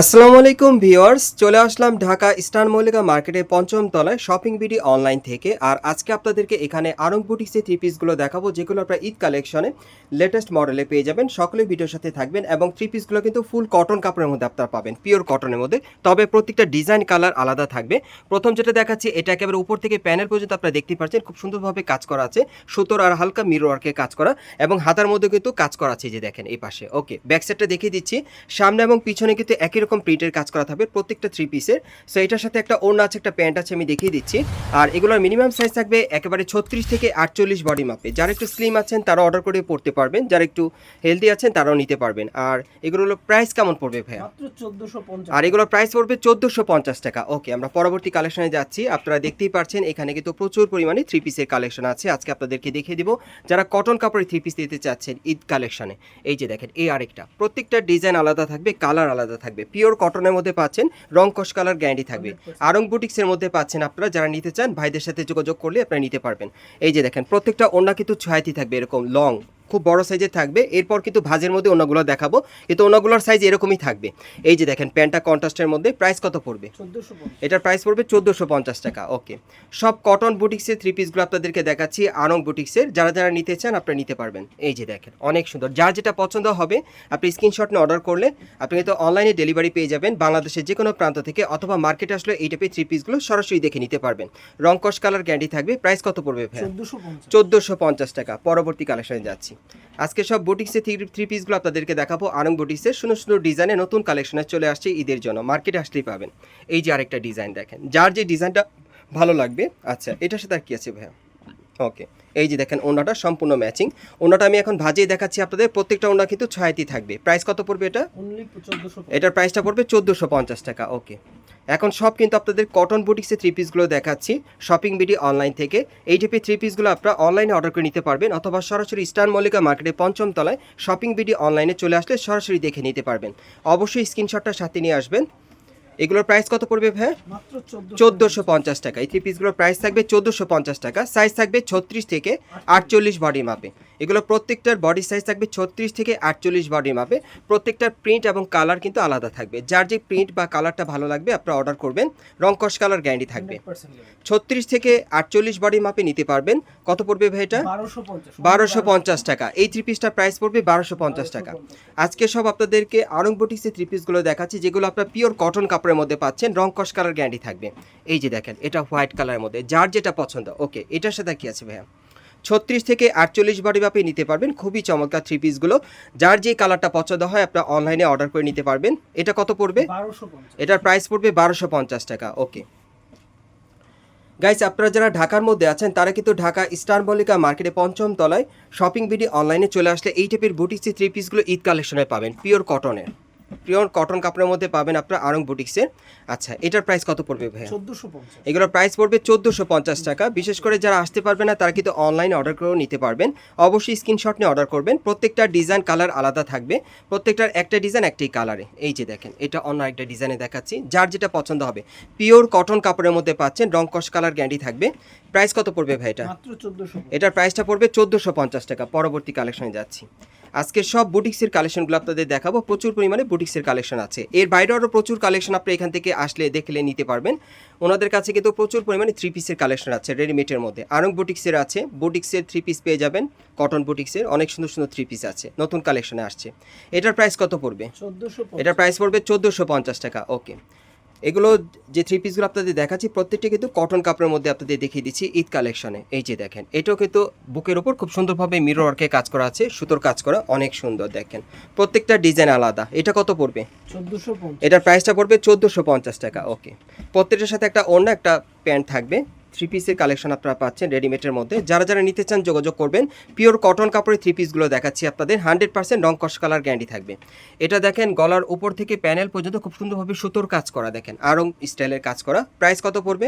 আসসালামু আলাইকুম ভিউয়ার্স, চলে আসলাম ঢাকা ইস্টার্ন মল্লিকা মার্কেটের পঞ্চম তলায় শপিং বিডি অনলাইন থেকে। আর আজকে আপনাদেরকে এখানে আরং বুটিক্সে থ্রি পিসগুলো দেখাবো, যেগুলো আপনার ঈদ কালেকশনে লেটেস্ট মডেলে পেয়ে যাবেন। সকলে ভিডিওর সাথে থাকবেন এবং থ্রি পিসগুলো কিন্তু ফুল কটন কাপড়ের মধ্যে আপনারা পাবেন পিওর কটনের মধ্যে। তবে প্রত্যেকটা ডিজাইন কালার আলাদা থাকবে। প্রথম যেটা দেখাচ্ছি, এটা একেবারে উপর থেকে প্যানেল পর্যন্ত আপনারা দেখতে পাচ্ছেন, খুব সুন্দরভাবে কাজ করা আছে। সুতোর আর হালকা মিরো ওয়ার্কে কাজ করা এবং হাতার মধ্যে কিন্তু কাজ করা আছে যে দেখেন, এই পাশে। ওকে ব্যাক সাইডটা দেখিয়ে দিচ্ছি। সামনে এবং পিছনে কিন্তু একই রকম প্রিন্টের কাজ করা থাকবে প্রত্যেকটা থ্রি পিসের সো এটার সাথে একটা ওড়না আছে একটা প্যান্ট আছে আমি দেখিয়ে দিচ্ছি। আর এগুলোর মিনিমাম সাইজ থাকবে একেবারে ছত্রিশ থেকে আটচল্লিশ বডি মাপে যারা একটু স্লিম আছেন তারা অর্ডার করে পড়তে পারবেন। যারা একটু হেলদি আছেন তারাও নিতে পারবেন। আর এগুলোর প্রাইস কেমন পড়বে ভাইয়া? আর এগুলোর প্রাইস পড়বে চোদ্দোশো পঞ্চাশ টাকা। ওকে আমরা পরবর্তী কালেকশনে যাচ্ছি। আপনারা দেখতেই পারছেন এখানে কিন্তু প্রচুর পরিমাণে থ্রি পিসের কালেকশন আছে। আজকে আপনাদেরকে দেখিয়ে দিব যারা কটন কাপড়ের থ্রি পিস দিতে চাচ্ছেন ঈদ কালেকশনে এই যে দেখেন এই আরেকটা। প্রত্যেকটা ডিজাইন আলাদা থাকবে কালার আলাদা থাকবে। পিওর কটনের মধ্যে পাচ্ছেন রং কস কালার গ্যারান্টি থাকবে। আরং বুটিক্সের মধ্যে পাচ্ছেন আপনারা যারা নিতে চান ভাইদের সাথে যোগাযোগ করলে আপনারা নিতে পারবেন। এই যে দেখেন প্রত্যেকটা ওনা কিন্তু ছয়াতি থাকবে এরকম লং খুব বড় সাইজের থাকবে। এরপর কিন্তু ভাজের মধ্যে ওনাগুলো দেখাবো। কিন্তু ওনাগুলোর সাইজ এরকমই থাকবে। এই যে দেখেন প্যান্টটা কন্ট্রাস্টের মধ্যে প্রাইস কত পড়বে? এটার প্রাইস পড়বে চোদ্দোশো পঞ্চাশ টাকা ওকে সব কটন বুটিক্সের থ্রি পিসগুলো আপনাদেরকে দেখাচ্ছি আনং বুটিক্সের যারা যারা নিতে চান আপনারা নিতে পারবেন। এই যে দেখেন অনেক সুন্দর। যার যেটা পছন্দ হবে আপনি স্ক্রিনশট নিয়ে অর্ডার করলে আপনি কিন্তু অনলাইনে ডেলিভারি পেয়ে যাবেন। বাংলাদেশের যে কোনো প্রান্ত থেকে অথবা মার্কেটে আসলে এই টাইপের থ্রি পিসগুলো সরাসরি দেখে নিতে পারবেন। রং কস কালার গ্যারান্টি থাকবে। প্রাইস কত পড়বে চোদ্দোশো পঞ্চাশ। টাকা। পরবর্তী কালেকশনে যাচ্ছি। আজকে সব বুটিক্সের থ্রি থ্রি পিসগুলো আপনাদেরকে দেখাবো। আনং বুটিক্সের সুন্দর সুন্দর ডিজাইনে নতুন কালেকশনে চলে আসছে ঈদের জন্য। মার্কেটে আসলেই পাবেন। এই যে আরেকটা ডিজাইন দেখেন। যার যে ডিজাইনটা ভালো লাগবে আচ্ছা এটার সাথে আর কি আছে ভাইয়া? ওকে এই যে দেখেন ওনাটা সম্পূর্ণ ম্যাচিং ওনাটা আমি এখন ভাজিয়ে দেখাচ্ছি আপনাদের। প্রত্যেকটা ওনা কিন্তু ছয়াতি থাকবে। প্রাইস কত পড়বে এটা? এটার প্রাইসটা পড়বে চোদ্দোশো পঞ্চাশ টাকা। ওকে এখন সব কিন্তু আপনাদের কটন বুটিক্সের থ্রি পিসগুলো দেখাচ্ছি শপিং বিডি অনলাইন থেকে। এই টাইপের থ্রি পিসগুলো আপনারা অনলাইনে অর্ডার করে নিতে পারবেন, অথবা সরাসরি স্টার মল্লিকা মার্কেটে পঞ্চম তলায় শপিং বিডি অনলাইনে চলে আসলে সরাসরি দেখে নিতে পারবেন। অবশ্যই স্ক্রিনশটটা সাথে নিয়ে আসবেন। এগুলোর প্রাইস কত পড়বে ভাই? চোদ্দশো পঞ্চাশ টাকা। এই থ্রি পিসগুলোর প্রাইস থাকবে চোদ্দোশো পঞ্চাশ টাকা। সাইজ থাকবে ছত্রিশ থেকে আটচল্লিশ বডি মাপে এগুলো প্রত্যেকটার বডি সাইজ থাকবে ছত্রিশ থেকে আটচল্লিশ বডি মাপে প্রত্যেকটার প্রিন্ট এবং কালার কিন্তু আলাদা থাকবে। যার যে প্রিন্ট বা কালারটা ভালো লাগবে আপনারা অর্ডার করবেন। রং কস কালার গ্যারান্টি থাকবে। ছত্রিশ থেকে আটচল্লিশ বডি মাপে নিতে পারবেন। কত পড়বে ভাই এটা? বারোশো পঞ্চাশ। টাকা। এই থ্রি পিসটার প্রাইস পড়বে বারোশো পঞ্চাশ টাকা। আজকে সব আপনাদেরকে আরং বুটিক্সের থ্রি পিসগুলো দেখাচ্ছি যেগুলো আপনার পিওর কটন কাপড়ের মধ্যে পাচ্ছেন রং কস কালার গ্যারান্টি থাকবে। এই যে দেখেন এটা হোয়াইট কালারের মধ্যে যার যেটা পছন্দ। ওকে এটার সাথে কি আছে ভাইয়া? ছত্রিশ থেকে আটচল্লিশ বডি ব্যাপে নিতে পারবেন খুবই চমৎকার থ্রি পিসগুলো যার যে কালারটা পছন্দ হয় আপনারা অনলাইনে অর্ডার করে নিতে পারবেন। এটা কত পড়বে? এটার প্রাইস পড়বে বারোশো পঞ্চাশ টাকা। ওকে গাইস আপনারা যারা ঢাকার মধ্যে আছেন তারা কিন্তু ঢাকা স্টার মল্লিকা মার্কেটে পঞ্চম তলায় শপিং বিডি অনলাইনে চলে আসলে এই টাইপের বুটিক্সে থ্রি পিসগুলো ঈদ কালেকশনে পাবেন পিওর কটনের পিওর কটন কাপড়ের মধ্যে পাবেন আপনার আরং বুটিক্সের। আচ্ছা এটার প্রাইস কত পড়বে ভাই চোদ্দশো এগুলোর প্রাইস পড়বে চোদ্দোশো পঞ্চাশ টাকা। বিশেষ করে যারা আসতে পারবে না তারা কিন্তু অনলাইনে অর্ডার করেও নিতে পারবেন। অবশ্যই স্ক্রিনশট নিয়ে অর্ডার করবেন। প্রত্যেকটা ডিজাইন কালার আলাদা থাকবে। প্রত্যেকটার একটা ডিজাইন একটাই কালারে এই যে দেখেন এটা অন্য একটা ডিজাইনে দেখাচ্ছি। যার যেটা পছন্দ হবে। পিওর কটন কাপড়ের মধ্যে পাচ্ছেন রং কালার গ্যান্ডি থাকবে। প্রাইস কত পড়বে ভাই এটা? চোদ্দশো এটার প্রাইসটা পড়বে চোদ্দোশো পঞ্চাশ টাকা। পরবর্তী কালেকশনে যাচ্ছি। আজকে সব বুটিক্সের কালেকশনগুলো আপনাদের দেখাবো। প্রচুর পরিমাণে বুটিক্সের কালেকশন আছে। এর বাইরেও আরও প্রচুর কালেকশন আপনি এখান থেকে আসলে দেখলে নিতে পারবেন। ওনাদের কাছে কিন্তু প্রচুর পরিমাণে থ্রি পিসের কালেকশন আছে রেডিমেডের মধ্যে। আরং বুটিক্সের আছে। বুটিক্সের থ্রি পিস পেয়ে যাবেন। কটন বুটিক্সের অনেক সুন্দর সুন্দর থ্রি পিস আছে। নতুন কালেকশনে আসছে। এটার প্রাইস কত পড়বে? চোদ্দশো এটার প্রাইস পড়বে চোদ্দোশো পঞ্চাশ টাকা। ওকে এগুলো যে থ্রি পিসগুলো আপনাদের দেখাচ্ছি প্রত্যেকটি কিন্তু কটন কাপড়ের মধ্যে আপনাদের দেখিয়ে দিচ্ছি ঈদ কালেকশনে এই যে দেখেন এটাও কিন্তু বুকের ওপর খুব সুন্দরভাবে মিরর ওয়ার্কে কাজ করা আছে সুতোর কাজ করা অনেক সুন্দর দেখেন। প্রত্যেকটা ডিজাইন আলাদা। এটা কত পড়বে? চোদ্দোশো এটার প্রাইসটা পড়বে চোদ্দোশো পঞ্চাশ টাকা ওকে প্রত্যেকটার সাথে একটা অন্য একটা প্যান্ট থাকবে। থ্রি পিসের কালেকশন আপনারা পাচ্ছেন রেডিমেডের মধ্যে। যারা যারা নিতে চান যোগাযোগ করবেন। পিওর কটন কাপড়ের থ্রি পিসগুলো দেখাচ্ছি আপনাদের। হান্ড্রেড পার্সেন্ট রং কস কালার গ্যারান্টি থাকবে। এটা দেখেন গলার উপর থেকে প্যানেল পর্যন্ত খুব সুন্দরভাবে সুতোর কাজ করা দেখেন। আরং স্টাইলের কাজ করা। প্রাইস কত পড়বে?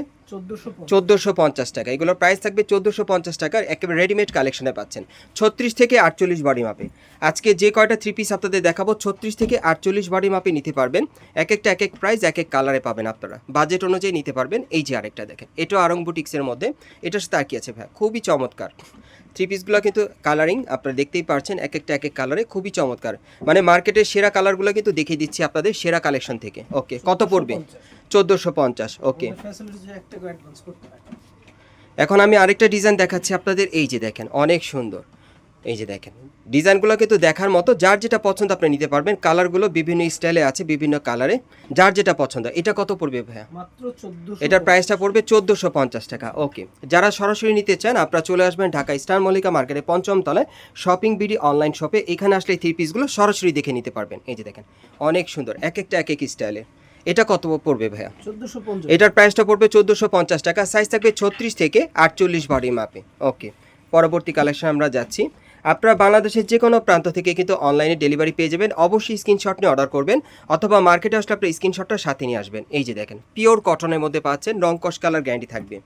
চোদ্দশো পঞ্চাশ। টাকা। এগুলোর প্রাইস থাকবে চোদ্দোশো পঞ্চাশ টাকার। একেবারে রেডিমেড কালেকশনে পাচ্ছেন। ছত্রিশ থেকে আটচল্লিশ বডি মাপে আজকে যে কয়টা থ্রি পিস আপনাদের দেখাবো ছত্রিশ থেকে আটচল্লিশ বডি মাপে নিতে পারবেন। এক একটা এক এক প্রাইস এক এক কালারে পাবেন আপনারা। বাজেট অনুযায়ী নিতে পারবেন। এই যে আরেকটা দেখেন। এটাও আরং বুটিক্সের মধ্যে এটার সাথে আর কি আছে ভাই খুবই চমৎকার। থ্রি পিসগুলো কিন্তু কালারিং আপনারা দেখতেই পারছেন এক একটা এক এক কালারে খুবই চমৎকার। মানে মার্কেটের সেরা কালারগুলো কিন্তু দেখিয়ে দিচ্ছি আপনাদের সেরা কালেকশন থেকে। ওকে কত পড়বে? চোদ্দোশো পঞ্চাশ ওকে এখন আমি আরেকটা ডিজাইন দেখাচ্ছি আপনাদের এই যে দেখেন অনেক সুন্দর। এই যে দেখেন ডিজাইনগুলো কিন্তু দেখার মতো যার যেটা পছন্দ আপনি নিতে পারবেন। কালারগুলো বিভিন্ন স্টাইলে আছে বিভিন্ন কালারে। যার যেটা পছন্দ। এটা কত পড়বে ভাইয়া? মাত্র 1400 এটার প্রাইসটা পড়বে চোদ্দোশো পঞ্চাশ টাকা। ওকে যারা সরাসরি নিতে চান আপনারা চলে আসবেন ঢাকা স্টার মল্লিকা মার্কেটে পঞ্চম তলায় শপিং বিডি অনলাইন শপে এখানে আসলে থ্রি পিসগুলো সরাসরি দেখে নিতে পারবেন। এই যে দেখেন অনেক সুন্দর এক একটা এক এক স্টাইলে এটা কত পড়বে ভাইয়া? 1450 এটার প্রাইসটা পড়বে চোদ্দোশো পঞ্চাশ টাকা। সাইজ থাকবে ছত্রিশ থেকে আটচল্লিশ বডি মাপে ওকে পরবর্তী কালেকশন আমরা যাচ্ছি। আপনারা বাংলাদেশের যে কোনো প্রান্ত থেকে কিন্তু অনলাইনে ডেলিভারি পেয়ে যাবেন। অবশ্যই স্ক্রিনশট নিয়ে অর্ডার করবেন অথবা মার্কেটে আসলে আপনার স্ক্রিনশটটা সাথে নিয়ে আসবেন। এই যে দেখেন পিওর কটনের মধ্যে পাচ্ছেন রং কষ কালার গ্যারান্টি থাকবে।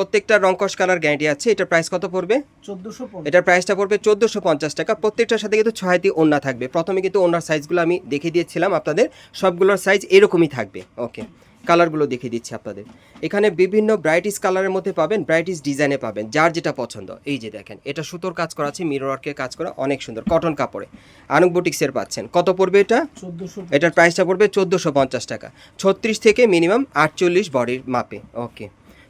প্রত্যেকটা রংকশ কালার গ্যারান্টি আছে। এটার প্রাইস কত পড়বে? 1450 এটার প্রাইসটা পড়বে চোদ্দোশো পঞ্চাশ টাকা। প্রত্যেকটার সাথে কিন্তু ছয়টি ওন্না থাকবে। প্রথমে কিন্তু ওনার সাইজগুলো আমি দেখিয়ে দিয়েছিলাম আপনাদের। সবগুলোর সাইজ এরকমই থাকবে। ওকে কালারগুলো দেখিয়ে দিচ্ছি আপনাদের। এখানে বিভিন্ন ব্রাইটিস কালারের মধ্যে পাবেন ব্রাইটিস ডিজাইনে পাবেন যার যেটা পছন্দ। এই যে দেখেন এটা সুতোর কাজ করা আছে মিরর ওয়ার্কের কাজ করা অনেক সুন্দর। কটন কাপড়ে। আনুক বুটিক্সের পাচ্ছেন। কত পড়বে এটা? 1400 এটার প্রাইসটা পড়বে চোদ্দোশো পঞ্চাশ টাকা। ছত্রিশ থেকে মিনিমাম আটচল্লিশ বডির মাপে। ওকে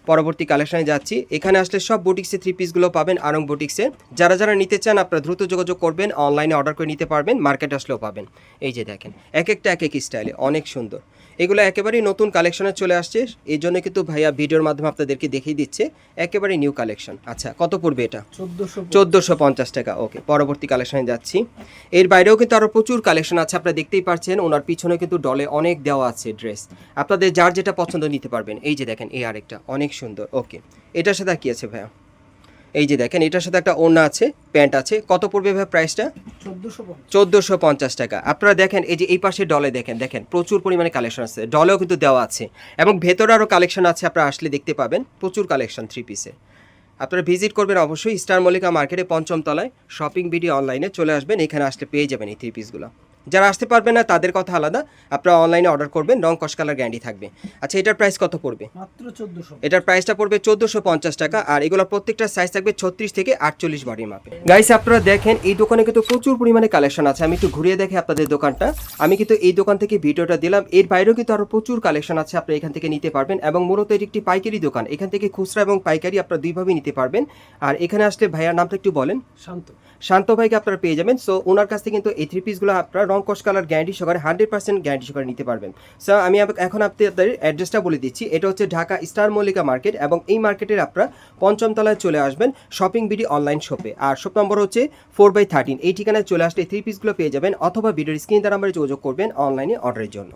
পরবর্তী কালেকশনে যাচ্ছি। এখানে আসলে সব বুটিক্সে থ্রি পিসগুলো পাবেন আরং বুটিক্সে। যারা যারা নিতে চান আপনারা দ্রুত যোগাযোগ করবেন অনলাইনে অর্ডার করে নিতে পারবেন মার্কেট আসলেও পাবেন। এই যে দেখেন এক একটা এক এক স্টাইলে অনেক সুন্দর। এগুলো একেবারেই নতুন কালেকশনে চলে আসছে। এই জন্য কিন্তু ভাইয়া ভিডিওর মাধ্যমে আপনাদেরকে দেখিয়ে দিচ্ছে একেবারে নিউ কালেকশন আচ্ছা কত পড়বে এটা? 1400 চোদ্দোশো পঞ্চাশ টাকা ওকে পরবর্তী কালেকশনে যাচ্ছি। এর বাইরেও কিন্তু আরও প্রচুর কালেকশন আছে আপনারা দেখতেই পাচ্ছেন ওনার পিছনে কিন্তু ডলে অনেক দেওয়া আছে ড্রেস আপনাদের যার যেটা পছন্দ নিতে পারবেন। এই যে দেখেন এই আরেকটা অনেক সুন্দর। ওকে এটার সাথে কি আছে ভাইয়া? এই যে দেখেন এটার সাথে একটা ওড়না আছে প্যান্ট আছে। কত পড়বে ভাই প্রাইসটা 1450 চোদ্দোশো পঞ্চাশ টাকা। আপনারা দেখেন এই যে এই পাশে ডলে দেখেন দেখেন প্রচুর পরিমাণে কালেকশন আছে। ডলেও কিন্তু দেওয়া আছে। এবং ভেতরে আরও কালেকশন আছে আপনারা আসলে দেখতে পাবেন। প্রচুর কালেকশন থ্রি পিসে আপনারা ভিজিট করবেন অবশ্যই স্টার মল্লিকা মার্কেটে পঞ্চম তলায়। শপিং বিডি অনলাইনে চলে আসবেন এখানে আসলে পেয়ে যাবেন এই থ্রি পিসগুলো যারা আসতে পারবে না তাদের কথা আলাদা। আপনারা অনলাইনে অর্ডার করবেন রং কস কালার গ্যারান্টি থাকবে। আচ্ছা এটার প্রাইস কত পড়বে? মাত্র 1400 এটার প্রাইসটা পড়বে চোদ্দোশো পঞ্চাশ টাকা আর এগুলো প্রত্যেকটা সাইজ থাকবে ছত্রিশ থেকে আটচল্লিশ বডির মাপে গাইস আপনারা দেখেন এই দোকানে কিন্তু প্রচুর পরিমাণে কালেকশন আছে। আমি একটু ঘুরিয়ে দেখে আপনাদের দোকানটা। আমি কিন্তু এই দোকান থেকে ভিডিওটা দিলাম। এর বাইরেও কিন্তু আরও প্রচুর কালেকশন আছে আপনারা এখান থেকে নিতে পারবেন। এবং মূলত এটি একটি পাইকারি দোকান। এখান থেকে খুচরা এবং পাইকারি আপনারা দুইভাবেই নিতে পারবেন। আর এখানে আসলে ভাইয়ার নামটা একটু বলেন। শান্ত। শান্ত ভাইকে আপনারা পেয়ে যাবেন। সো ওনার কাছ থেকে কিন্তু এই থ্রি পিসগুলো আপনারা রং কস কালার গ্যারান্টি সহকারে হান্ড্রেড পার্সেন্ট গ্যারান্টি সহকারে নিতে পারবেন। স্যার আমি এখন আপনাদের অ্যাড্রেসটা বলে দিচ্ছি। এটা হচ্ছে ঢাকা স্টার মল্লিকা মার্কেট এবং এই মার্কেটের আপনারা পঞ্চম তলায় চলে আসবেন শপিং বিডি অনলাইন শপে আর শপ নম্বর হচ্ছে ফোর বাই থার্টিন এই ঠিকানায় চলে আসলে থ্রি পিসগুলো পেয়ে যাবেন অথবা ভিডিওর স্ক্রিন দ্বারা আমরা যোগাযোগ করবেন অনলাইনে অর্ডারের জন্য।